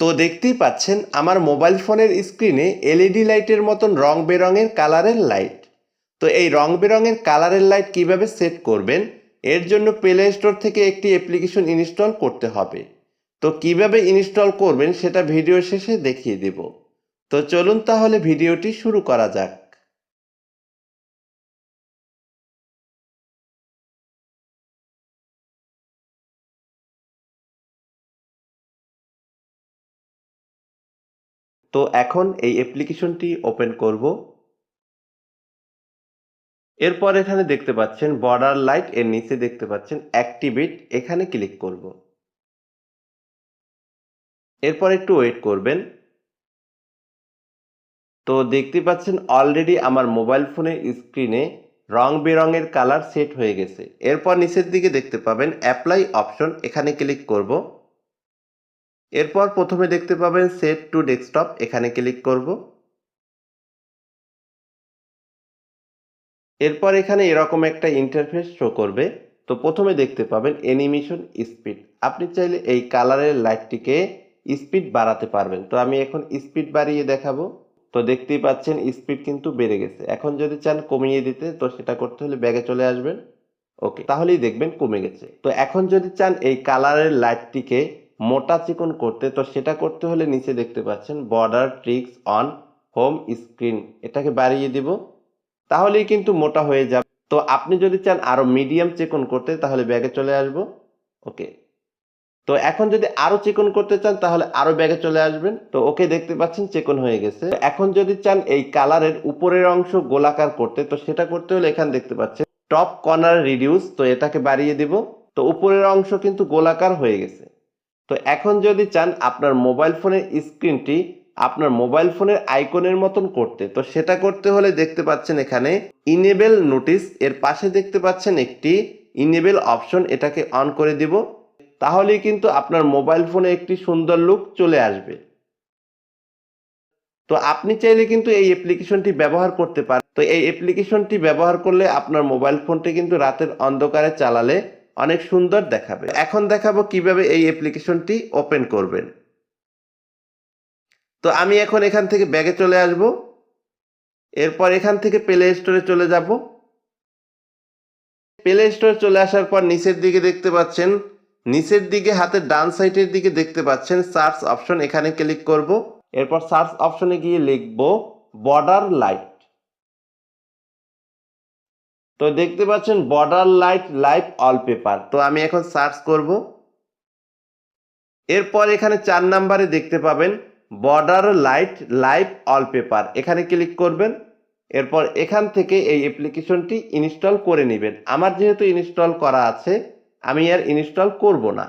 তো দেখতেই পাচ্ছেন আমার মোবাইল ফোনের স্ক্রিনে এলইডি লাইটের মতন রং বেরঙের কালারের লাইট। তো এই রং বেরঙের কালারের লাইট কীভাবে সেট করবেন? এর জন্য প্লে স্টোর থেকে একটি অ্যাপ্লিকেশন ইনস্টল করতে হবে। তো কীভাবে ইনস্টল করবেন সেটা ভিডিও শেষে দেখিয়ে দেব। তো চলুন তাহলে ভিডিওটি শুরু করা যাক। তো এখন এই অ্যাপ্লিকেশনটি ওপেন করব। এরপর এখানে দেখতে পাচ্ছেন বর্ডার লাইট, এর নিচে দেখতে পাচ্ছেন অ্যাক্টিভেট, এখানে ক্লিক করব। এরপর একটু ওয়েট করবেন। তো দেখতে পাচ্ছেন অলরেডি আমার মোবাইল ফোনের স্ক্রিনে রং বেরঙের কালার সেট হয়ে গেছে। এরপর নিচের দিকে দেখতে পাবেন অ্যাপ্লাই অপশন, এখানে ক্লিক করব। এরপর প্রথমে দেখতে পাবেন সেট টু ডেস্কটপ, এখানে ক্লিক করব। এরপর এখানে এরকম একটা ইন্টারফেস শো করবে। তো প্রথমে দেখতে পাবেন অ্যানিমেশন স্পিড আপনি চাইলে এই কালারের লাইটটিকে স্পিড বাড়াতে পারবেন। তো আমি এখন স্পিড বাড়িয়ে দেখাবো। তো দেখতেই পাচ্ছেন স্পিড কিন্তু বেড়ে গেছে। এখন যদি চান কমিয়ে দিতে, তো সেটা করতে হলে ব্যাগে চলে আসবেন। ওকে তাহলেই দেখবেন কমে গেছে। তো এখন যদি চান এই কালারের লাইটটিকে মোটা চিকন করতে, তো সেটা করতে হলে নিচে দেখতে পাচ্ছেন border tricks on home screen এটাকে বাড়িয়ে দিব, তাহলেই কিন্তু মোটা হয়ে যাবে। তো আপনি যদি চান আরও মিডিয়াম চিকন করতে, তাহলে ব্যাগে চলে আসব। ওকে। তো এখন যদি আরও চিকন করতে চান, তাহলে আরও ব্যাগে চলে আসবেন। তো ওকে দেখতে পাচ্ছেন চিকন হয়ে গেছে। এখন যদি চান এই কালারের উপরের অংশ গোলাকার করতে, তো সেটা করতে হলে এখানে দেখতে পাচ্ছেন টপ কর্নার রিডিউস তো এটাকে বাড়িয়ে দিব। তো উপরের অংশ কিন্তু গোলাকার হয়ে গেছে। তো এখন যদি চান আপনার মোবাইল ফোনের স্ক্রিনটি আপনার মোবাইল ফোনের আইকনের মতন করতে, তো সেটা করতে হলে দেখতে পাচ্ছেন এখানে ইনেবেল নোটিস এর পাশে দেখতে পাচ্ছেন একটি ইনেবেল অপশন এটাকে অন করে দিব, তাহলেই কিন্তু আপনার মোবাইল ফোনে একটি সুন্দর লুক চলে আসবে। তো আপনি চাইলে কিন্তু এই অ্যাপ্লিকেশনটি ব্যবহার করতে পারেন। তো এই অ্যাপ্লিকেশনটি ব্যবহার করলে আপনার মোবাইল ফোনটি কিন্তু রাতের অন্ধকারে চালালে অনেক সুন্দর দেখাবে। এখন দেখাবো কীভাবে এই অ্যাপ্লিকেশনটি ওপেন করবেন। তো আমি এখন এখান থেকে ব্যাগে চলে আসব। এরপর এখান থেকে প্লে স্টোরে চলে যাব। প্লে স্টোরে চলে আসার পর নিচের দিকে দেখতে পাচ্ছেন, নিচের দিকে হাতের ডান সাইডের দিকে দেখতে পাচ্ছেন সার্চ অপশন এখানে ক্লিক করব। এরপর সার্চ অপশনে গিয়ে লিখব বর্ডার লাইট তো দেখতে পাচ্ছেন বর্ডার লাইট লাইভ অলপেপার তো আমি এখন সার্চ করব। এরপর এখানে চার নাম্বারে দেখতে পাবেন বর্ডার লাইট লাইভ অলপেপার এখানে ক্লিক করবেন। এরপর এখান থেকে এই অ্যাপ্লিকেশনটি ইনস্টল করে নেবেন। আমার যেহেতু ইনস্টল করা আছে, আমি আর ইনস্টল করব না।